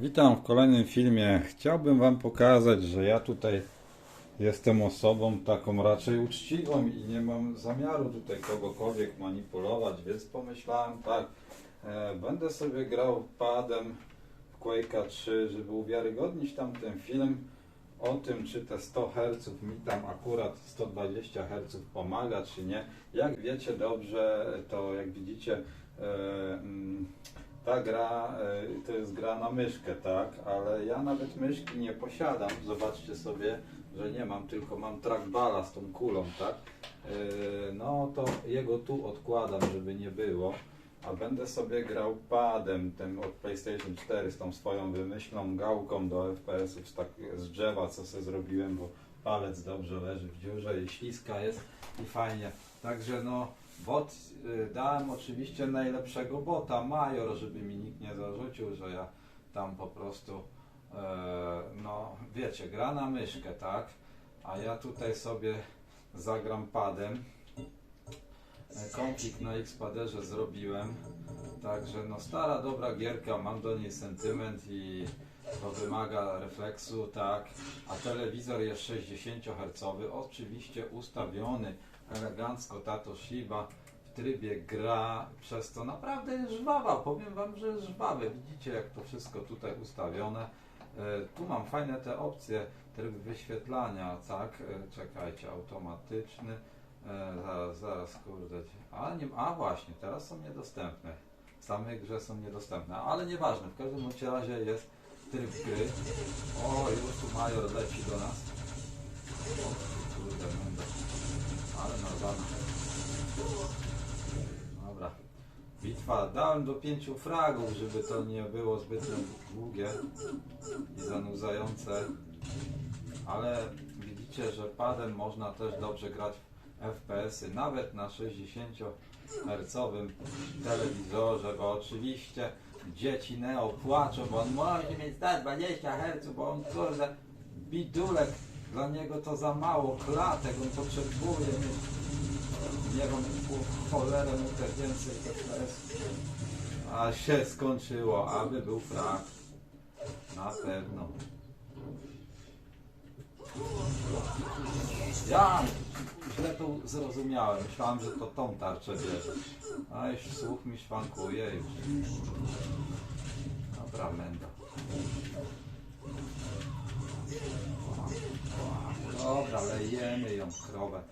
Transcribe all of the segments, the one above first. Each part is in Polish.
Witam w kolejnym filmie. Chciałbym Wam pokazać, że ja tutaj jestem osobą taką raczej uczciwą i nie mam zamiaru tutaj kogokolwiek manipulować, więc pomyślałem tak, e, będę sobie grał padem w Quake'a 3, żeby uwiarygodnić tamten film o tym, czy te 100 Hz mi tam akurat 120 Hz pomaga, czy nie. Jak wiecie dobrze, to jak widzicie, e, mm, ta gra e, to jest gra na myszkę, tak? Ale ja nawet myszki nie posiadam. Zobaczcie sobie, że nie mam, tylko mam trackballa z tą kulą, tak? E, No to jego tu odkładam, żeby nie było. A będę sobie grał padem tym od PlayStation 4 z tą swoją wymyślną gałką do FPS-ów tak, z drzewa, co sobie zrobiłem, bo palec dobrze leży w dziurze i śliska jest i fajnie. Także no, bot y, dałem oczywiście najlepszego bota, Major, żeby mi nikt nie zarzucił, że ja tam po prostu, e, no wiecie, gra na myszkę, tak? A ja tutaj sobie zagram padem. E, Konflikt na X-Paderze zrobiłem. Także no stara, dobra gierka, mam do niej sentyment i to wymaga refleksu, tak. A telewizor jest 60 Hz, oczywiście ustawiony elegancko Tato Shiba w trybie gra, przez to naprawdę jest żwawa, powiem Wam, że żwawe. Widzicie jak to wszystko tutaj ustawione. E, Tu mam fajne te opcje, tryb wyświetlania, tak, E, czekajcie, automatyczny, E, zaraz, zaraz, kurde, a, nie, a właśnie, teraz są niedostępne, w samej grze są niedostępne, ale nieważne, w każdym razie jest tryb gry. O, już tu Major leci do nas. O, kurde. Ale normalnie. Dobra. Bitwa. Dałem do pięciu fragów, żeby to nie było zbyt długie i zanudzające. Ale widzicie, że padem można też dobrze grać w FPS-y, nawet na 60 Hz telewizorze, bo oczywiście dzieci Neo płaczą, bo on może mieć 120 Hz, bo on kurde bidulek, dla niego to za mało klatek, on potrzebuje mieć nie wiem, cholerę mu te więcej FPS. A się skończyło, aby był frak. Na pewno. Ja źle to zrozumiałem. Myślałem, że to tą tarczę bierze. A już słuch mi szwankuje już. Dobra, menda. Dobra, lejemy ją krowę.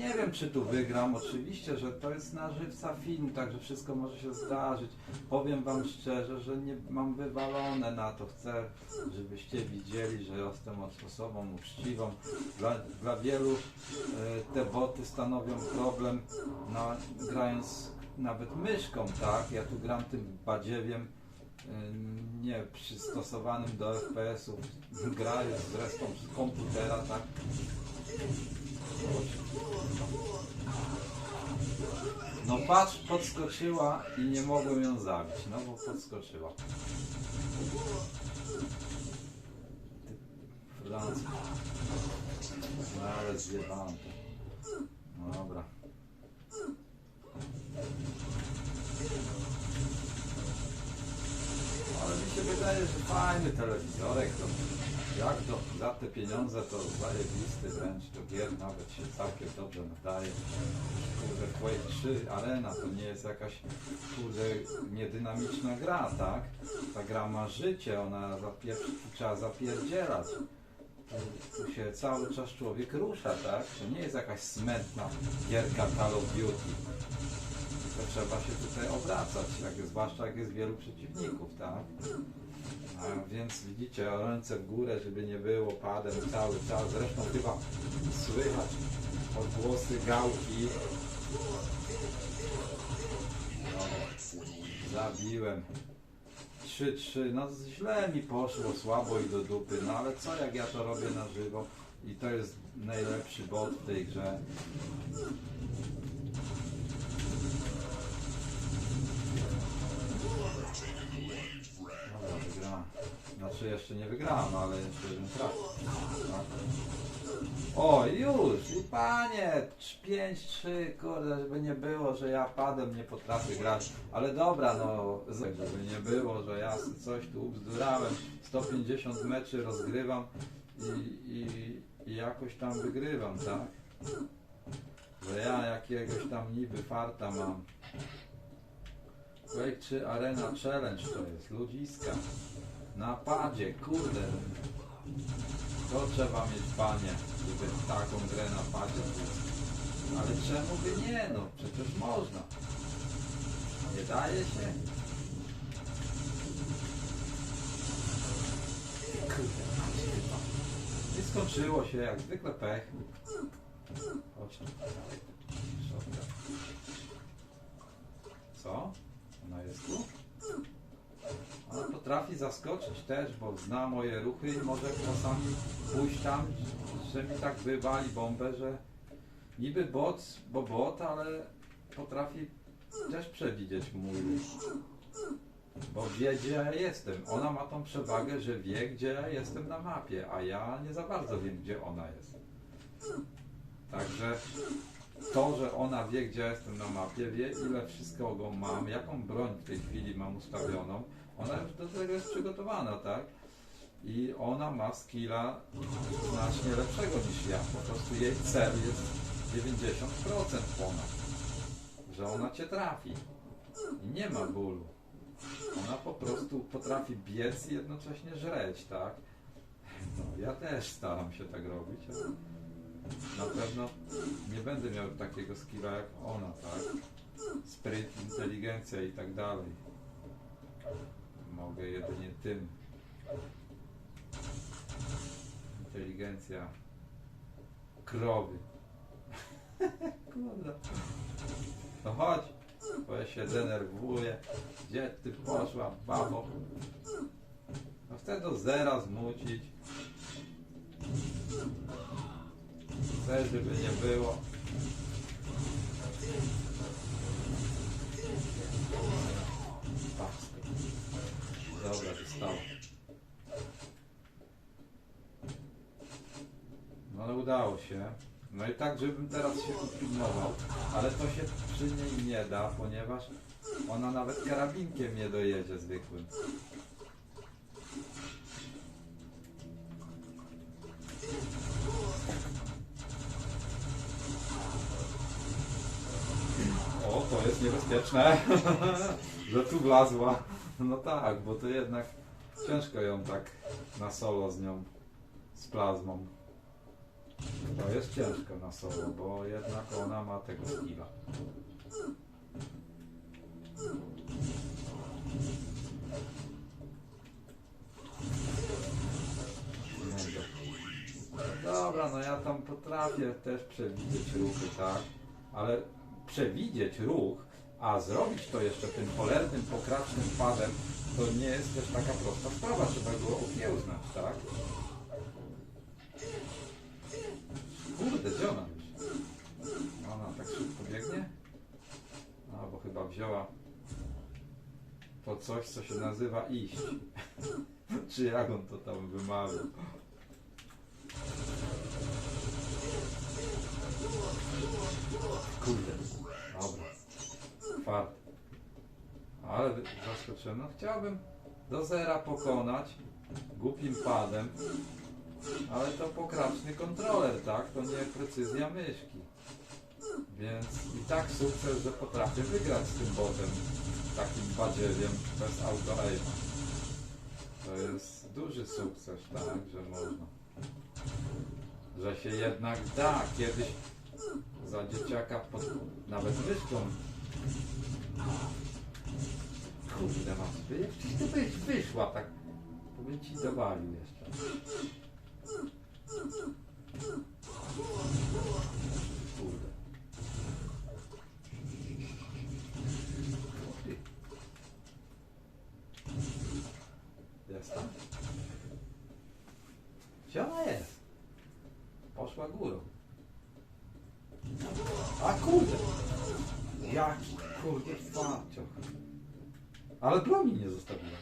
Nie wiem, czy tu wygram. Oczywiście, że to jest na żywca film, także wszystko może się zdarzyć. Powiem Wam szczerze, że nie mam wywalone na to. Chcę, żebyście widzieli, że jestem osobą uczciwą. Dla, dla wielu e, te boty stanowią problem, grając nawet myszką, tak? Ja tu gram tym badziewiem nie przystosowanym do FPS-ów. Gra jest zresztą z komputera, tak? No patrz, podskoczyła i nie mogłem ją zabić, no bo podskoczyła. Ty. No ale zjebałem to. Dobra. Ale mi się wydaje, że fajny telewizorek to jak to za te pieniądze to zajebisty wręcz do gier nawet się całkiem dobrze nadaje. Kurde Quake 3 Arena to nie jest jakaś kurde niedynamiczna gra, tak? Ta gra ma życie, ona zapier... trzeba zapierdzielać. Tu się cały czas człowiek rusza, tak? To nie jest jakaś smętna gierka Call of Duty. To trzeba się tutaj obracać, jak, zwłaszcza jak jest wielu przeciwników, tak? A więc widzicie, ręce w górę, żeby nie było padem cały czas. Zresztą chyba słychać odgłosy gałki. Dobra. Zabiłem. 3-3, no źle mi poszło, słabo i do dupy, no ale co jak ja to robię na żywo i to jest najlepszy bot w tej grze. Znaczy jeszcze nie wygrałem, ale jeszcze jeden trafił. O, już! I panie! 5-3, kurde, żeby nie było, że ja padem nie potrafię grać. Ale dobra, no, żeby nie było, że ja coś tu ubzdurałem. 150 meczy rozgrywam i, i, i jakoś tam wygrywam, tak? Że ja jakiegoś tam niby farta mam. Quake 3 Arena Challenge to jest, ludziska. Na padzie, kurde. To trzeba mieć panie, żeby taką grę na padzie grać. Ale czemu by nie? No przecież można. Nie daje się? Kurde. I skończyło się jak zwykle pech. Chodź. Co? Ona jest tu? Ona potrafi zaskoczyć też, bo zna moje ruchy i może czasami pójść tam, że mi tak wywali bombę, że niby bot, bo bot, ale potrafi też przewidzieć mój ruch. Bo wie, gdzie ja jestem. Ona ma tą przewagę, że wie, gdzie ja jestem na mapie, a ja nie za bardzo wiem, gdzie ona jest. Także to, że ona wie, gdzie ja jestem na mapie, wie, ile wszystkiego mam, jaką broń w tej chwili mam ustawioną, ona już do tego jest przygotowana, tak? I ona ma skilla znacznie lepszego niż ja. Po prostu jej cel jest 90% ponad. Że ona cię trafi. I nie ma bólu. Ona po prostu potrafi biec i jednocześnie żreć, tak? No, ja też staram się tak robić, ale na pewno nie będę miał takiego skilla jak ona, tak? Spryt, inteligencja i tak dalej. Mogę jedynie tym. Inteligencja krowy. Kurde. No chodź, bo ja się denerwuję. Gdzie ty poszła, babo? No chcę do zera zmucić. Chcę, żeby nie było. Patrz. Dobra, zostało. No ale udało się. No i tak, żebym teraz się upilnował, ale to się przy niej nie da, ponieważ ona nawet karabinkiem nie dojedzie zwykłym. O, to jest niebezpieczne, że tu wlazła. No tak, bo to jednak ciężko ją tak na solo z nią, z plazmą. To jest ciężko na solo, bo jednak ona ma tego skilla. Dobra, no ja tam potrafię też przewidzieć ruchy, tak? Ale przewidzieć ruch, a zrobić to jeszcze tym cholernym, pokracznym padem, to nie jest też taka prosta sprawa, trzeba go okiełznać, tak? Kurde, gdzie ona? Ona tak szybko biegnie? A, bo chyba wzięła to coś, co się nazywa iść. Czy jak on to tam wymawiał? Zaskoczyłem. No chciałbym do zera pokonać głupim padem, ale to pokraczny kontroler, tak? To nie precyzja myszki. Więc i tak sukces, że potrafię wygrać z tym botem, takim badziewiem bez auto aima. To jest duży sukces, tak? Że można. Że się jednak da. Kiedyś za dzieciaka pod, nawet myszką. Kurde, wy? Przecież ty byś wyszła tak. Bym ci dowalił jeszcze. Kurde. Ty. Jest tam? Gdzie ona jest? Poszła górą. A kurde! Jaki kurde farcioch. Ale broni nie zostawiła.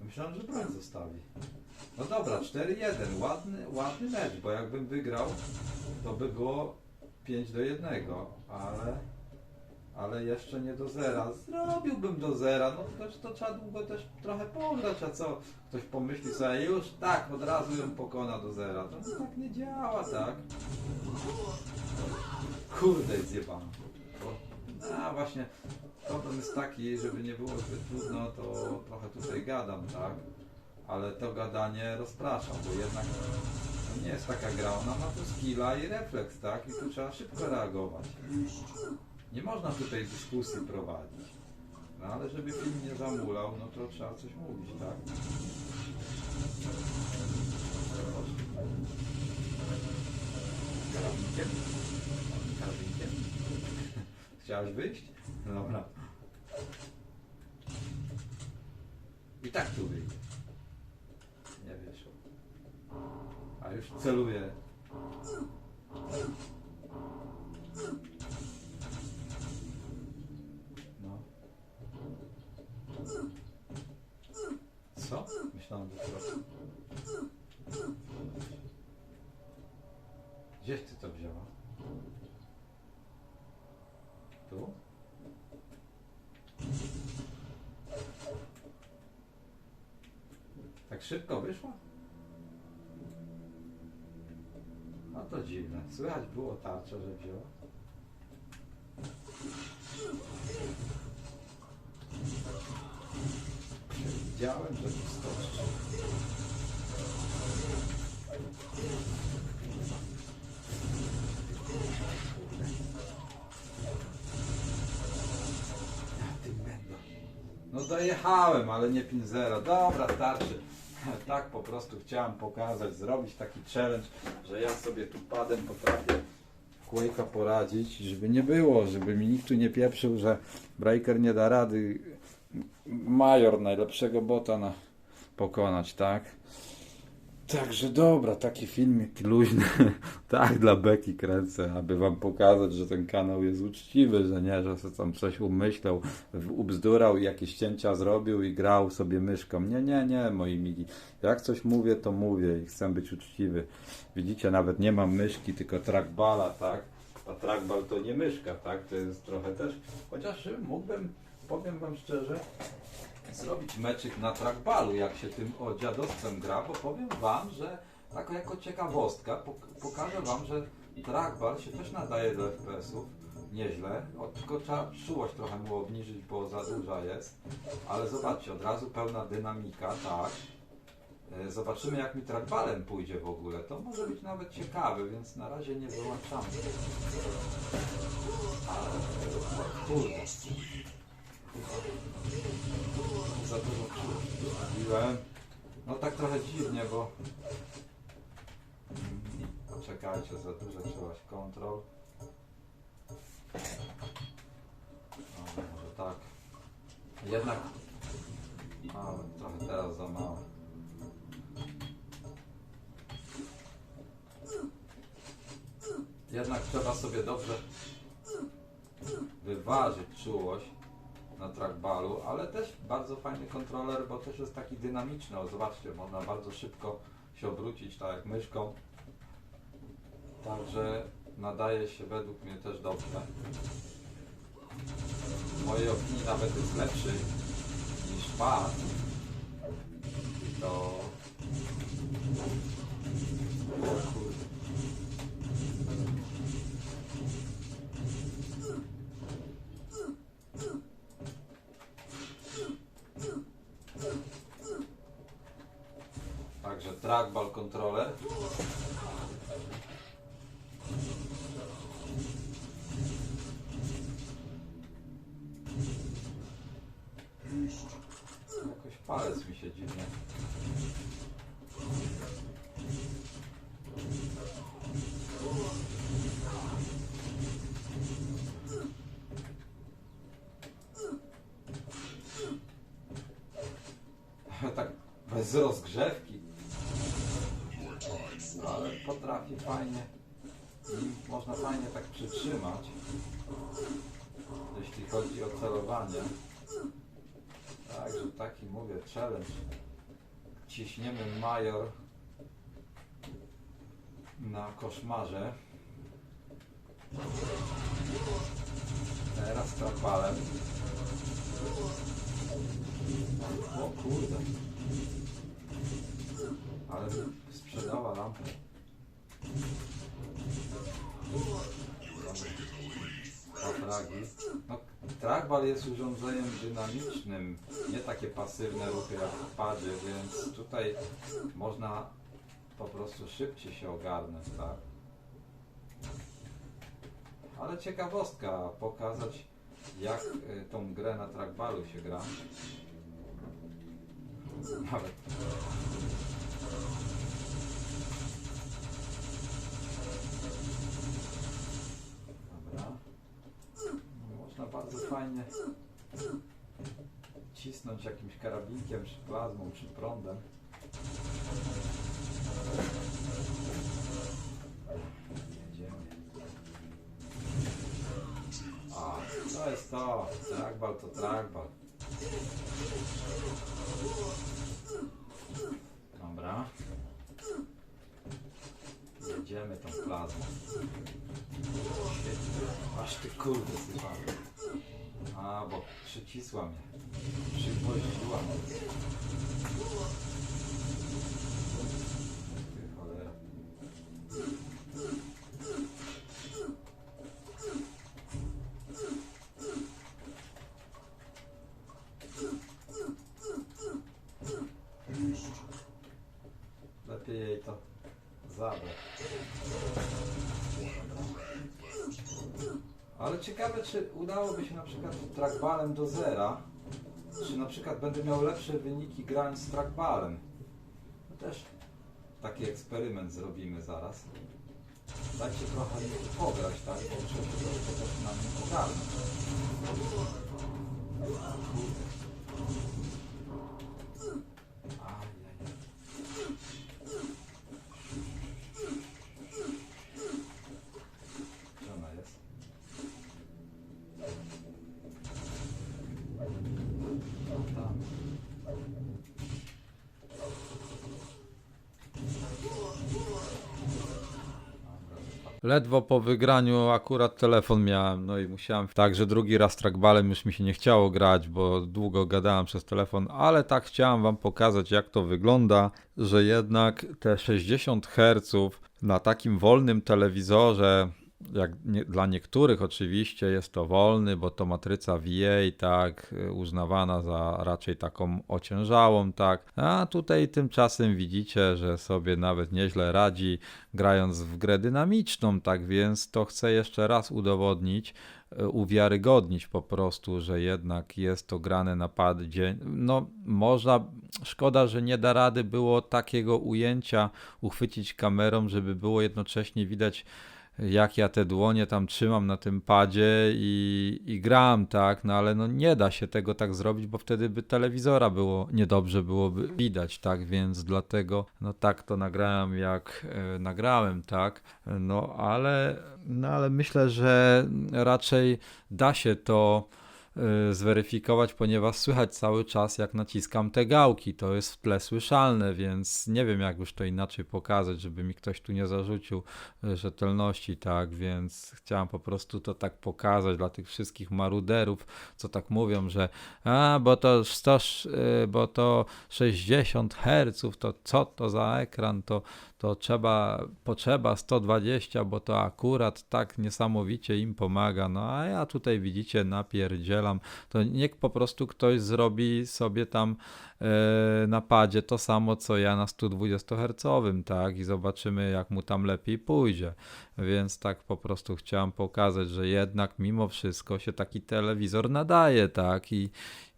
Myślałem, że broń zostawi. No dobra, 4-1, ładny, ładny mecz, bo jakbym wygrał, to by było 5 do 1, ale, ale jeszcze nie do zera. Zrobiłbym do zera, no to, to trzeba długo też trochę pograć, a co? Ktoś pomyśli sobie, już tak, od razu ją pokona do zera. To no, tak nie działa, tak? Kurde, jest zjebana. A właśnie, problem jest taki, żeby nie było zbyt trudno, to trochę tutaj gadam, tak? Ale to gadanie rozpraszam, bo jednak to nie jest taka gra, ona ma tu skilla i refleks, tak? I tu trzeba szybko reagować. Nie można tutaj dyskusji prowadzić. No ale żeby film nie zamulał, no to trzeba coś mówić, tak? Karabinkiem? Karabinkiem? Chciałeś wyjść? Dobra. I tak tu wyjdzie. Nie wiesz. A już celuję. No. Co? Myślałem, że to... Gdzieś ty to wzięła? Tu? Tak szybko wyszła? No to dziwne. Słychać było tarczę, że wzięła. Widziałem, że tu skoczy. No dojechałem, ale nie pin zero. Dobra, starczy. Tak po prostu chciałem pokazać, zrobić taki challenge, że ja sobie tu padem potrafię Quake'a poradzić, żeby nie było, żeby mi nikt tu nie pieprzył, że Breaker nie da rady Major najlepszego bota na pokonać, tak? Także dobra, taki filmik luźny, tak dla beki kręcę, aby wam pokazać, że ten kanał jest uczciwy, że nie, że sobie tam coś umyślał, ubzdurał i jakieś cięcia zrobił i grał sobie myszką. Nie, nie, nie, moi mili. Jak coś mówię, to mówię i chcę być uczciwy. Widzicie, nawet nie mam myszki, tylko trackballa, tak? A trackball to nie myszka, tak? To jest trochę też, chociaż mógłbym, powiem wam szczerze, zrobić meczyk na trackballu, jak się tym o dziadowcem gra, bo powiem wam, że tak jako ciekawostka pok- pokażę wam, że trackball się też nadaje do FPS-ów nieźle, o, tylko trzeba czułość trochę mu obniżyć, bo za duża jest, ale zobaczcie, od razu pełna dynamika, tak. E, Zobaczymy jak mi trackballem pójdzie w ogóle, to może być nawet ciekawe, więc na razie nie wyłączamy. Ale kurde. Za dużo mówiłem. No tak trochę dziwnie, bo... Poczekajcie, za dużo trzeba kontrol. O, może tak. Jednak... Ale trochę teraz za mało. Jednak trzeba sobie dobrze wyważyć czułość na trackballu, ale też bardzo fajny kontroler, bo też jest taki dynamiczny. O, zobaczcie, można bardzo szybko się obrócić tak jak myszką. Także nadaje się według mnie też dobrze. W mojej opinii nawet jest lepszy niż pad. To... O kurde. Także trackball controller. Jakoś palec mi się dziwnie. tak bez rozgrzewki. Można fajnie tak przytrzymać, jeśli chodzi o celowanie. Także taki mówię challenge, ciśniemy major na koszmarze. Teraz trapalem. O kurde. Ale sprzedała lampę. Tragi. No, trackball jest urządzeniem dynamicznym, nie takie pasywne ruchy jak w padzie, więc tutaj można po prostu szybciej się ogarnąć, tak? Ale ciekawostka, pokazać jak y, tą grę na trackballu się gra. Nawet Dobra. No, Można bardzo fajnie cisnąć jakimś karabinkiem, czy plazmą, czy prądem. Jedziemy. A, to jest to. Trackball to trackball. Dobra. Jedziemy tą plazmą. Aż ty kurde sypamy. A, bo przycisła mnie. Przygwoździła Ale ciekawe, czy udałoby się na przykład trackballem do zera, czy na przykład będę miał lepsze wyniki grań z trackballem. No też taki eksperyment zrobimy zaraz. Dajcie trochę pograć, tak? Bo się troszkę też na nim ogarnąć. Ajajaj. Gdzie ona jest? Tam. Ledwo po wygraniu akurat telefon miałem, no i musiałem. Także drugi raz trackballem już mi się nie chciało grać, bo długo gadałem przez telefon, ale tak chciałem Wam pokazać, jak to wygląda, że jednak te 60 Hz na takim wolnym telewizorze, jak nie, dla niektórych oczywiście jest to wolny, bo to matryca VA, tak, uznawana za raczej taką ociężałą, tak. A tutaj tymczasem widzicie, że sobie nawet nieźle radzi, grając w grę dynamiczną, tak więc to chcę jeszcze raz udowodnić, y, uwiarygodnić po prostu, że jednak jest to grane na padzie. No, można, szkoda, że nie da rady było takiego ujęcia uchwycić kamerą, żeby było jednocześnie widać jak ja te dłonie tam trzymam na tym padzie i, i gram, tak, no ale no nie da się tego tak zrobić, bo wtedy by telewizora było niedobrze byłoby widać, tak, więc dlatego no tak to nagrałem jak e, nagrałem, tak, no ale, no ale myślę, że raczej da się to zweryfikować, ponieważ słychać cały czas, jak naciskam te gałki. To jest w tle słyszalne, więc nie wiem, jak już to inaczej pokazać, żeby mi ktoś tu nie zarzucił y, rzetelności, tak, więc chciałem po prostu to tak pokazać dla tych wszystkich maruderów, co tak mówią, że a, bo to 100, y, bo to 60 Hz, to co to za ekran, to to trzeba, potrzeba 120, bo to akurat tak niesamowicie im pomaga. No a ja tutaj widzicie, napierdzielam. To niech po prostu ktoś zrobi sobie tam e, na padzie to samo, co ja na 120 Hz, tak? I zobaczymy, jak mu tam lepiej pójdzie. Więc tak po prostu chciałem pokazać, że jednak mimo wszystko się taki telewizor nadaje, tak? I,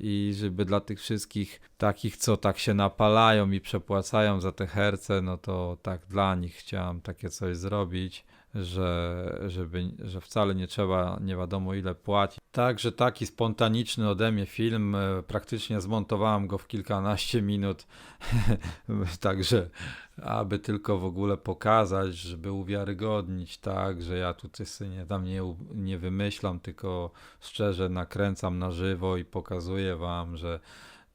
i żeby dla tych wszystkich takich, co tak się napalają i przepłacają za te herce, no to tak dla nich chciałem takie coś zrobić, że, żeby, że wcale nie trzeba nie wiadomo ile płacić. Także taki spontaniczny ode mnie film, e, praktycznie zmontowałem go w kilkanaście minut, także aby tylko w ogóle pokazać, żeby uwiarygodnić, tak, że ja tutaj nie, tam nie, nie wymyślam, tylko szczerze nakręcam na żywo i pokazuję wam, że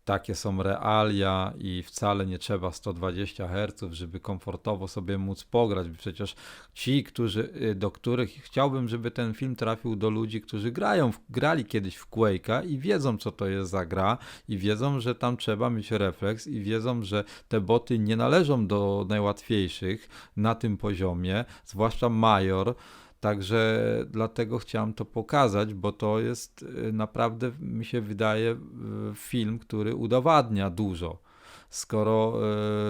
takie są realia i wcale nie trzeba 120 Hz, żeby komfortowo sobie móc pograć. Przecież ci, którzy, y, do których chciałbym, żeby ten film trafił do ludzi, którzy grają, grali kiedyś w Quake'a i wiedzą, co to jest za gra, i wiedzą, że tam trzeba mieć refleks, i wiedzą, że te boty nie należą do najłatwiejszych na tym poziomie, zwłaszcza Major. Także dlatego chciałem to pokazać, bo to jest y, naprawdę, mi się wydaje, y, film, który udowadnia dużo. Skoro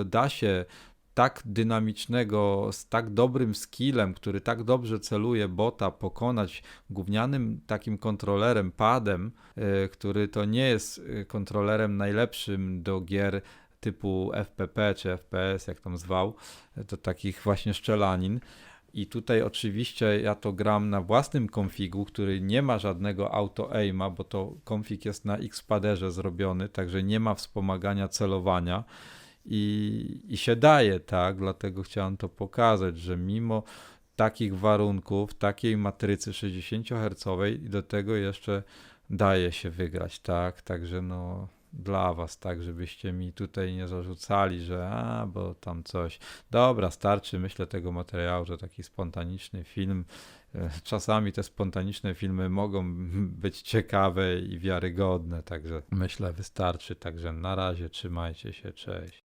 y, da się tak dynamicznego, z tak dobrym skillem, który tak dobrze celuje bota, pokonać gównianym takim kontrolerem, padem, który to nie jest kontrolerem najlepszym do gier typu FPP czy FPS, jak tam zwał, to takich właśnie szczelanin. I tutaj oczywiście ja to gram na własnym konfigu, który nie ma żadnego auto-aima, bo to konfig jest na X-paderze zrobiony, także nie ma wspomagania celowania i, i się daje, tak? Dlatego chciałem to pokazać, że mimo takich warunków, takiej matrycy 60 Hz do tego jeszcze daje się wygrać, tak? Także no dla was, tak, żebyście mi tutaj nie zarzucali, że a, bo tam coś. Dobra, starczy, myślę, tego materiału, że taki spontaniczny film. e, Czasami te spontaniczne filmy mogą być ciekawe i wiarygodne, także myślę, wystarczy. Także na razie trzymajcie się, cześć.